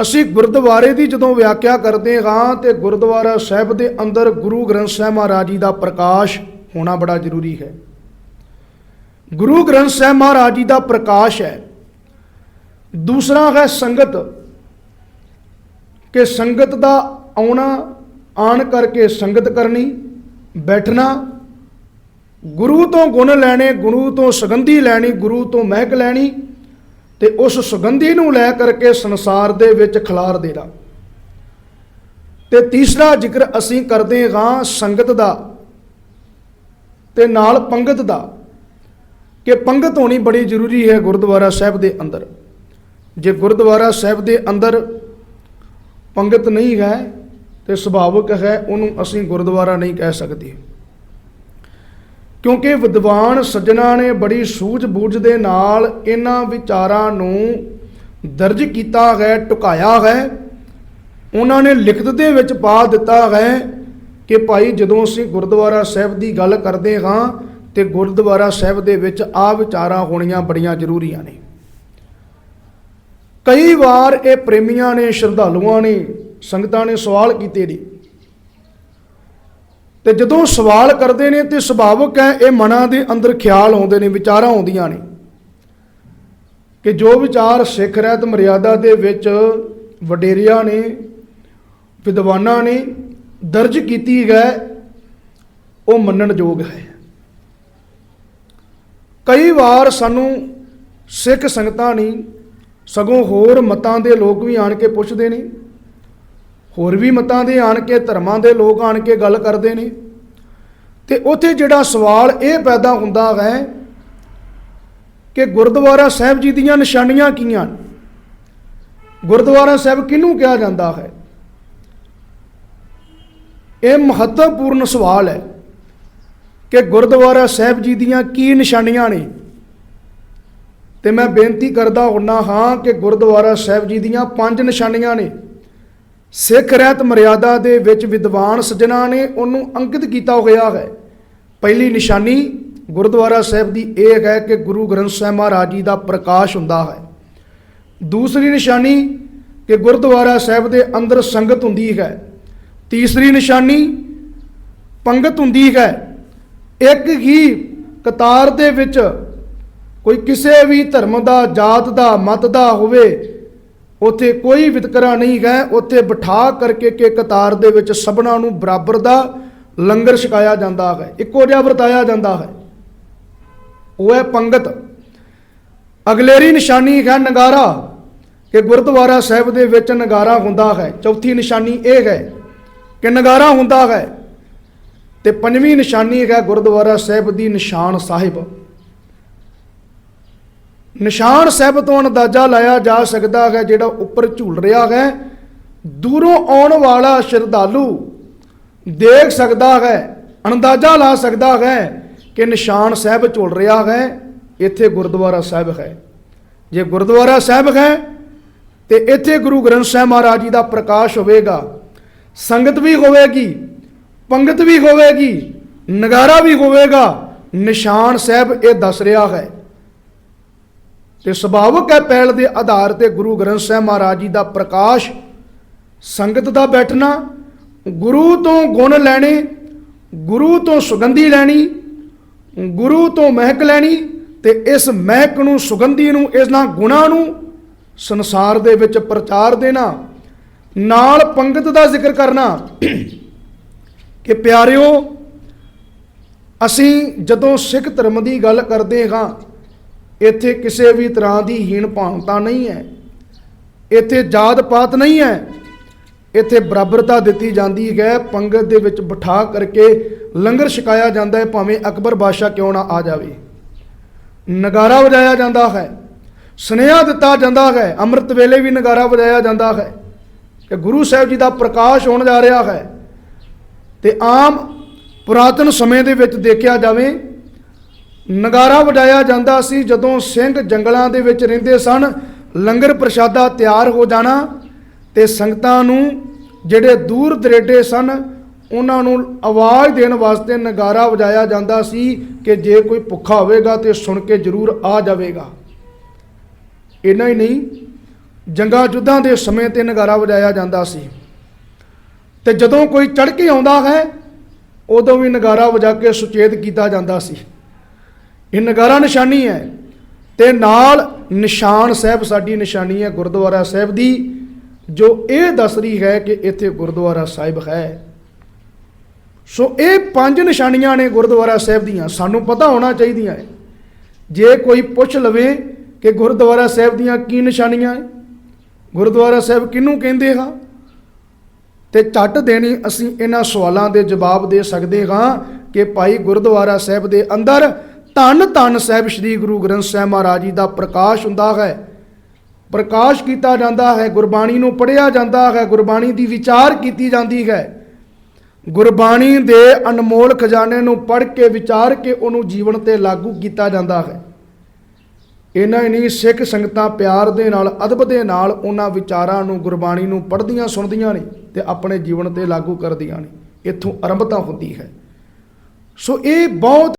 ਅਸੀਂ ਗੁਰਦੁਆਰੇ ਦੀ ਜਦੋਂ ਵਿਆਖਿਆ ਕਰਦੇ ਹਾਂ ਤੇ ਗੁਰਦੁਆਰਾ ਸਾਹਿਬ ਦੇ ਅੰਦਰ ਗੁਰੂ ਗ੍ਰੰਥ ਸਾਹਿਬ ਮਹਾਰਾਜ ਜੀ ਦਾ ਪ੍ਰਕਾਸ਼ ਹੋਣਾ ਬੜਾ ਜ਼ਰੂਰੀ ਹੈ। ਗੁਰੂ ਗ੍ਰੰਥ ਸਾਹਿਬ ਮਹਾਰਾਜ ਜੀ ਦਾ ਪ੍ਰਕਾਸ਼ ਹੈ। ਦੂਸਰਾ ਹੈ ਸੰਗਤ, ਕਿ ਸੰਗਤ ਦਾ ਆਉਣਾ, ਆਣ ਕਰਕੇ ਸੰਗਤ ਕਰਨੀ, ਬੈਠਣਾ, ਗੁਰੂ ਤੋਂ ਗੁਣ ਲੈਣੇ, ਗੁਰੂ ਤੋਂ ਸੁਗੰਧੀ ਲੈਣੀ, ਗੁਰੂ ਤੋਂ ਮਹਿਕ ਲੈਣੀ ਤੇ ਉਸ ਸੁਗੰਧੀ ਨੂੰ ਲੈ ਕਰਕੇ ਸੰਸਾਰ ਦੇ ਵਿੱਚ ਖਿਲਾਰ ਦੇਣਾ। ਤੇ ਤੀਸਰਾ ਜ਼ਿਕਰ ਅਸੀਂ ਕਰਦੇ ਹਾਂ ਸੰਗਤ ਦਾ ਤੇ ਨਾਲ ਪੰਗਤ ਦਾ, ਕਿ ਪੰਗਤ ਹੋਣੀ ਬੜੀ ਜ਼ਰੂਰੀ ਹੈ ਗੁਰਦੁਆਰਾ ਸਾਹਿਬ ਦੇ ਅੰਦਰ। ਜੇ ਗੁਰਦੁਆਰਾ ਸਾਹਿਬ ਦੇ ਅੰਦਰ ਪੰਗਤ ਨਹੀਂ ਹੈ ਤੇ ਸੁਭਾਵਿਕ ਹੈ, ਉਹਨੂੰ ਅਸੀਂ ਗੁਰਦੁਆਰਾ ਨਹੀਂ ਕਹਿ ਸਕਦੇ। ਕਿਉਂਕਿ ਵਿਦਵਾਨ ਸੱਜਣਾ ਨੇ ਬੜੀ ਸੂਝ-ਬੂਝ ਦੇ ਨਾਲ ਇਹਨਾਂ ਵਿਚਾਰਾਂ ਨੂੰ ਦਰਜ ਕੀਤਾ ਹੈ, ਟੁਕਾਇਆ ਹੈ। ਉਹਨਾਂ ਨੇ ਲਿਖਤ ਦੇ ਵਿੱਚ ਪਾ ਦਿੱਤਾ ਹੈ ਕਿ ਭਾਈ ਜਦੋਂ ਅਸੀਂ ਗੁਰਦੁਆਰਾ ਸਾਹਿਬ ਦੀ ਗੱਲ ਕਰਦੇ ਹਾਂ ਤੇ ਗੁਰਦੁਆਰਾ ਸਾਹਿਬ ਦੇ ਵਿੱਚ ਆ ਵਿਚਾਰਾਂ ਹੋਣੀਆਂ ਬੜੀਆਂ ਜ਼ਰੂਰੀਆਂ ਨੇ। ਕਈ ਵਾਰ ਇਹ ਪ੍ਰੇਮੀਆਂ ਨੇ, ਸ਼ਰਧਾਲੂਆਂ ਨੇ, ਸੰਗਤਾਂ ਨੇ ਸਵਾਲ ਕੀਤੇ ਨੇ ਤੇ ਜਦੋਂ ਸਵਾਲ ਕਰਦੇ ਨੇ ਤੇ ਸੁਭਾਵਿਕ ਹੈ, ਇਹ ਮਨਾਂ ਦੇ ਅੰਦਰ ਖਿਆਲ ਆਉਂਦੇ ਨੇ, ਵਿਚਾਰਾਂ ਆਉਂਦੀਆਂ ਨੇ। ਕਿ ਜੋ ਵਿਚਾਰ ਸਿੱਖ ਰਹਿਤ ਮਰਿਆਦਾ ਦੇ ਵਿੱਚ ਵਡੇਰਿਆਂ ਨੇ, ਵਿਦਵਾਨਾਂ ਨੇ ਦਰਜ ਕੀਤੀ ਗਏ ਉਹ ਮੰਨਣਯੋਗ ਹੈ। ਕਈ ਵਾਰ ਸਾਨੂੰ ਸਿੱਖ ਸੰਗਤਾਂ ਨਹੀਂ ਸਗੋਂ ਹੋਰ ਮਤਾਂ ਦੇ ਲੋਕ ਵੀ ਆਣ ਕੇ ਪੁੱਛਦੇ ਨੇ ਹੋਰ ਵੀ ਮਤਾਂ ਦੇ ਆਣ ਕੇ, ਧਰਮਾਂ ਦੇ ਲੋਕ ਆਣ ਕੇ ਗੱਲ ਕਰਦੇ ਨੇ। ਤੇ ਉੱਥੇ ਜਿਹੜਾ ਸਵਾਲ ਇਹ ਪੈਦਾ ਹੁੰਦਾ ਹੈ ਕਿ ਗੁਰਦੁਆਰਾ ਸਾਹਿਬ ਜੀ ਦੀਆਂ ਨਿਸ਼ਾਨੀਆਂ ਕੀਆਂ ਗੁਰਦੁਆਰਾ ਸਾਹਿਬ ਕਿਹਨੂੰ ਕਿਹਾ ਜਾਂਦਾ ਹੈ? ਇਹ ਮਹੱਤਵਪੂਰਨ ਸਵਾਲ ਹੈ ਕਿ ਗੁਰਦੁਆਰਾ ਸਾਹਿਬ ਜੀ ਦੀਆਂ ਕੀ ਨਿਸ਼ਾਨੀਆਂ ਨੇ। ਤੇ ਮੈਂ ਬੇਨਤੀ ਕਰਦਾ ਹੁੰਨਾ ਹਾਂ ਕਿ ਗੁਰਦੁਆਰਾ ਸਾਹਿਬ ਜੀ ਦੀਆਂ ਪੰਜ ਨਿਸ਼ਾਨੀਆਂ ਨੇ। ਸਿੱਖ ਰਹਿਤ ਮਰਿਆਦਾ ਦੇ ਵਿੱਚ ਵਿਦਵਾਨ ਸੱਜਣਾ ਨੇ ਉਹਨੂੰ ਅੰਕਿਤ ਕੀਤਾ ਹੋਇਆ ਹੈ। ਪਹਿਲੀ ਨਿਸ਼ਾਨੀ ਗੁਰਦੁਆਰਾ ਸਾਹਿਬ ਦੀ ਇਹ ਹੈ ਕਿ ਗੁਰੂ ਗ੍ਰੰਥ ਸਾਹਿਬ ਮਹਾਰਾਜ ਜੀ ਦਾ ਪ੍ਰਕਾਸ਼ ਹੁੰਦਾ ਹੈ। ਦੂਸਰੀ ਨਿਸ਼ਾਨੀ ਕਿ ਗੁਰਦੁਆਰਾ ਸਾਹਿਬ ਦੇ ਅੰਦਰ ਸੰਗਤ ਹੁੰਦੀ ਹੈ। ਤੀਸਰੀ ਨਿਸ਼ਾਨੀ ਪੰਗਤ ਹੁੰਦੀ ਹੈ। ਇੱਕ ਹੀ ਕਤਾਰ ਦੇ ਵਿੱਚ ਕੋਈ ਕਿਸੇ ਵੀ ਧਰਮ ਦਾ, ਜਾਤ ਦਾ, ਮਤ ਦਾ ਹੋਵੇ ਉੱਥੇ ਕੋਈ ਵਿਤਕਰਾ ਨਹੀਂ ਹੈ। ਉੱਥੇ ਬਿਠਾ ਕਰਕੇ ਕਿ ਕਤਾਰ ਦੇ ਵਿੱਚ ਸਭਨਾਂ ਨੂੰ ਬਰਾਬਰ ਦਾ ਲੰਗਰ ਛਕਾਇਆ ਜਾਂਦਾ ਹੈ। ਇੱਕੋ ਜਿਹਾ ਵਰਤਾਇਆ ਜਾਂਦਾ ਹੈ। ਉਹ ਹੈ ਪੰਗਤ। ਅਗਲੇਰੀ ਨਿਸ਼ਾਨੀ ਹੈ ਨਗਾਰਾ ਕਿ ਗੁਰਦੁਆਰਾ ਸਾਹਿਬ ਦੇ ਵਿੱਚ ਨਗਾਰਾ ਹੁੰਦਾ ਹੈ। ਚੌਥੀ ਨਿਸ਼ਾਨੀ ਇਹ ਹੈ ਕਿ ਨਗਾਰਾ ਹੁੰਦਾ ਹੈ ਤੇ ਪੰਜਵੀਂ ਨਿਸ਼ਾਨੀ ਹੈ ਗੁਰਦੁਆਰਾ ਸਾਹਿਬ ਦੀ ਨਿਸ਼ਾਨ ਸਾਹਿਬ। ਨਿਸ਼ਾਨ ਸਾਹਿਬ ਤੋਂ ਅੰਦਾਜ਼ਾ ਲਾਇਆ ਜਾ ਸਕਦਾ ਹੈ ਜਿਹੜਾ ਉੱਪਰ ਝੂਲ ਰਿਹਾ ਹੈ। ਦੂਰੋਂ ਆਉਣ ਵਾਲਾ ਸ਼ਰਧਾਲੂ ਦੇਖ ਸਕਦਾ ਹੈ, ਅੰਦਾਜ਼ਾ ਲਾ ਸਕਦਾ ਹੈ ਕਿ ਨਿਸ਼ਾਨ ਸਾਹਿਬ ਝੂਲ ਰਿਹਾ ਹੈ, ਇੱਥੇ ਗੁਰਦੁਆਰਾ ਸਾਹਿਬ ਹੈ। ਜੇ ਗੁਰਦੁਆਰਾ ਸਾਹਿਬ ਹੈ, ਤੇ ਇੱਥੇ ਗੁਰੂ ਗ੍ਰੰਥ ਸਾਹਿਬ ਮਹਾਰਾਜ ਜੀ ਦਾ ਪ੍ਰਕਾਸ਼ ਹੋਵੇਗਾ, ਸੰਗਤ ਵੀ ਹੋਵੇਗੀ, ਪੰਗਤ ਵੀ ਹੋਵੇਗੀ, ਨਗਾਰਾ ਵੀ ਹੋਵੇਗਾ, ਨਿਸ਼ਾਨ ਸਾਹਿਬ ਇਹ ਦੱਸ ਰਿਹਾ ਹੈ। ਤੇ ਸੁਭਾਵਿਕ ਹੈ ਪਹਿਲ ਦੇ ਆਧਾਰ ਤੇ ਗੁਰੂ ਗ੍ਰੰਥ ਸਾਹਿਬ ਮਹਾਰਾਜ ਜੀ ਦਾ ਪ੍ਰਕਾਸ਼, ਸੰਗਤ ਦਾ ਬੈਠਣਾ, ਗੁਰੂ ਤੋਂ ਗੁਣ ਲੈਣੇ, ਗੁਰੂ ਤੋਂ ਸੁਗੰਧੀ ਲੈਣੀ, ਗੁਰੂ ਤੋਂ ਮਹਿਕ ਲੈਣੀ ਤੇ ਇਸ ਮਹਿਕ ਨੂੰ, ਸੁਗੰਧੀ ਨੂੰ ਇਹਨਾਂ ਗੁਣਾਂ ਨੂੰ ਸੰਸਾਰ ਦੇ ਵਿੱਚ ਪ੍ਰਚਾਰ ਦੇਣਾ, ਨਾਲ ਪੰਗਤ ਦਾ ਜ਼ਿਕਰ ਕਰਨਾ। ਕਿ ਪਿਆਰਿਓ, ਅਸੀਂ ਜਦੋਂ ਸਿੱਖ ਧਰਮ ਦੀ ਗੱਲ ਕਰਦੇ ਹਾਂ ਇੱਥੇ ਕਿਸੇ ਵੀ ਤਰ੍ਹਾਂ ਦੀ ਹੀਣ ਭਾਵਤਾ ਨਹੀਂ ਹੈ। ਇੱਥੇ ਜਾਤ ਪਾਤ ਨਹੀਂ ਹੈ। ਇੱਥੇ ਬਰਾਬਰਤਾ ਦਿੱਤੀ ਜਾਂਦੀ ਹੈ। ਪੰਗਤ ਦੇ ਵਿੱਚ ਬਿਠਾ ਕਰਕੇ ਲੰਗਰ ਛਕਾਇਆ ਜਾਂਦਾ ਹੈ, ਭਾਵੇਂ ਅਕਬਰ ਬਾਦਸ਼ਾਹ ਕਿਉਂ ਨਾ ਆ ਜਾਵੇ। ਨਗਾਰਾ ਵਜਾਇਆ ਜਾਂਦਾ ਹੈ। ਸੁਨੇਹਾ ਦਿੱਤਾ ਜਾਂਦਾ ਹੈ। ਅੰਮ੍ਰਿਤ ਵੇਲੇ ਵੀ ਨਗਾਰਾ ਵਜਾਇਆ ਜਾਂਦਾ ਹੈ। ਕਿ ਗੁਰੂ ਸਾਹਿਬ ਜੀ ਦਾ ਪ੍ਰਕਾਸ਼ ਹੋਣ ਜਾ ਰਿਹਾ ਹੈ। ਤੇ ਆਮ ਪੁਰਾਤਨ ਸਮੇਂ ਦੇ ਵਿੱਚ ਦੇਖਿਆ ਜਾਵੇ ਨਗਾਰਾ ਵਜਾਇਆ ਜਾਂਦਾ ਸੀ ਜਦੋਂ ਸਿੰਘ ਜੰਗਲਾਂ ਦੇ ਵਿੱਚ ਰਹਿੰਦੇ ਸਨ, ਲੰਗਰ ਪ੍ਰਸ਼ਾਦਾ ਤਿਆਰ ਹੋ ਜਾਣਾ ਤੇ ਸੰਗਤਾਂ ਨੂੰ ਜਿਹੜੇ ਦੂਰ ਦਰੇਡੇ ਸਨ, ਉਹਨਾਂ ਨੂੰ ਆਵਾਜ਼ ਦੇਣ ਵਾਸਤੇ ਨਗਾਰਾ ਵਜਾਇਆ ਜਾਂਦਾ ਸੀ ਕਿ ਜੇ ਕੋਈ ਭੁੱਖਾ ਹੋਵੇਗਾ ਤੇ ਸੁਣ ਕੇ ਜ਼ਰੂਰ ਆ ਜਾਵੇਗਾ। ਇੰਨਾ ਹੀ ਨਹੀਂ, ਜੰਗਾਂ ਯੁੱਧਾਂ ਦੇ ਸਮੇਂ ਤੇ ਨਗਾਰਾ ਵਜਾਇਆ ਜਾਂਦਾ ਸੀ। ਤੇ ਜਦੋਂ ਕੋਈ ਚੜ ਕੇ ਆਉਂਦਾ ਹੈ, ਉਦੋਂ ਵੀ ਨਗਾਰਾ ਵਜਾ ਕੇ ਸੁਚੇਤ ਕੀਤਾ ਜਾਂਦਾ ਸੀ। ਇਹ ਨਗਾਰਾ ਨਿਸ਼ਾਨੀ ਹੈ। ਤੇ ਨਾਲ ਨਿਸ਼ਾਨ ਸਾਹਿਬ ਸਾਡੀ ਨਿਸ਼ਾਨੀ ਹੈ ਗੁਰਦੁਆਰਾ ਸਾਹਿਬ ਦੀ, ਜੋ ਇਹ ਦੱਸ ਰਹੀ ਹੈ ਕਿ ਇੱਥੇ ਗੁਰਦੁਆਰਾ ਸਾਹਿਬ ਹੈ। ਸੋ ਇਹ ਪੰਜ ਨਿਸ਼ਾਨੀਆਂ ਨੇ ਗੁਰਦੁਆਰਾ ਸਾਹਿਬ ਦੀਆਂ, ਸਾਨੂੰ ਪਤਾ ਹੋਣਾ ਚਾਹੀਦੀਆਂ ਹੈ। ਜੇ ਕੋਈ ਪੁੱਛ ਲਵੇ ਕਿ ਗੁਰਦੁਆਰਾ ਸਾਹਿਬ ਦੀਆਂ ਕੀ ਨਿਸ਼ਾਨੀਆਂ ਹੈ, ਗੁਰਦੁਆਰਾ ਸਾਹਿਬ ਕਿਹਨੂੰ ਕਹਿੰਦੇ ਹਾਂ, ਤੇ ਝੱਟ ਦੇਣੀ ਅਸੀਂ ਇਹਨਾਂ ਸਵਾਲਾਂ ਦੇ ਜਵਾਬ ਦੇ ਸਕਦੇ ਹਾਂ ਕਿ ਭਾਈ ਗੁਰਦੁਆਰਾ ਸਾਹਿਬ ਦੇ ਅੰਦਰ ਧੰਨ ਧੰਨ ਸਾਹਿਬ ਸ੍ਰੀ ਗੁਰੂ ਗ੍ਰੰਥ ਸਾਹਿਬ ਮਹਾਰਾਜ ਜੀ ਦਾ ਪ੍ਰਕਾਸ਼ ਹੁੰਦਾ ਹੈ। ਪ੍ਰਕਾਸ਼ ਕੀਤਾ ਜਾਂਦਾ ਹੈ, ਗੁਰਬਾਣੀ ਨੂੰ ਪੜ੍ਹਿਆ ਜਾਂਦਾ ਹੈ, ਗੁਰਬਾਣੀ ਦੀ ਵਿਚਾਰ ਕੀਤੀ ਜਾਂਦੀ ਹੈ। ਗੁਰਬਾਣੀ ਦੇ ਅਨਮੋਲ ਖਜ਼ਾਨੇ ਨੂੰ ਪੜ੍ਹ ਕੇ, ਵਿਚਾਰ ਕੇ ਉਹਨੂੰ ਜੀਵਨ ਤੇ ਲਾਗੂ ਕੀਤਾ ਜਾਂਦਾ ਹੈ। ਇਹਨਾਂ ਹੀ ਸਿੱਖ ਸੰਗਤਾਂ ਪਿਆਰ ਦੇ ਨਾਲ, ਅਦਬ ਦੇ ਨਾਲ ਉਹਨਾਂ ਵਿਚਾਰਾਂ ਨੂੰ, ਗੁਰਬਾਣੀ ਨੂੰ ਪੜ੍ਹਦੀਆਂ, ਸੁਣਦੀਆਂ ਨੇ ਤੇ ਆਪਣੇ ਜੀਵਨ ਤੇ ਲਾਗੂ ਕਰਦੀਆਂ ਨੇ। ਇੱਥੋਂ ਆਰੰਭਤਾ ਹੁੰਦੀ ਹੈ। ਸੋ ਇਹ ਬਹੁਤ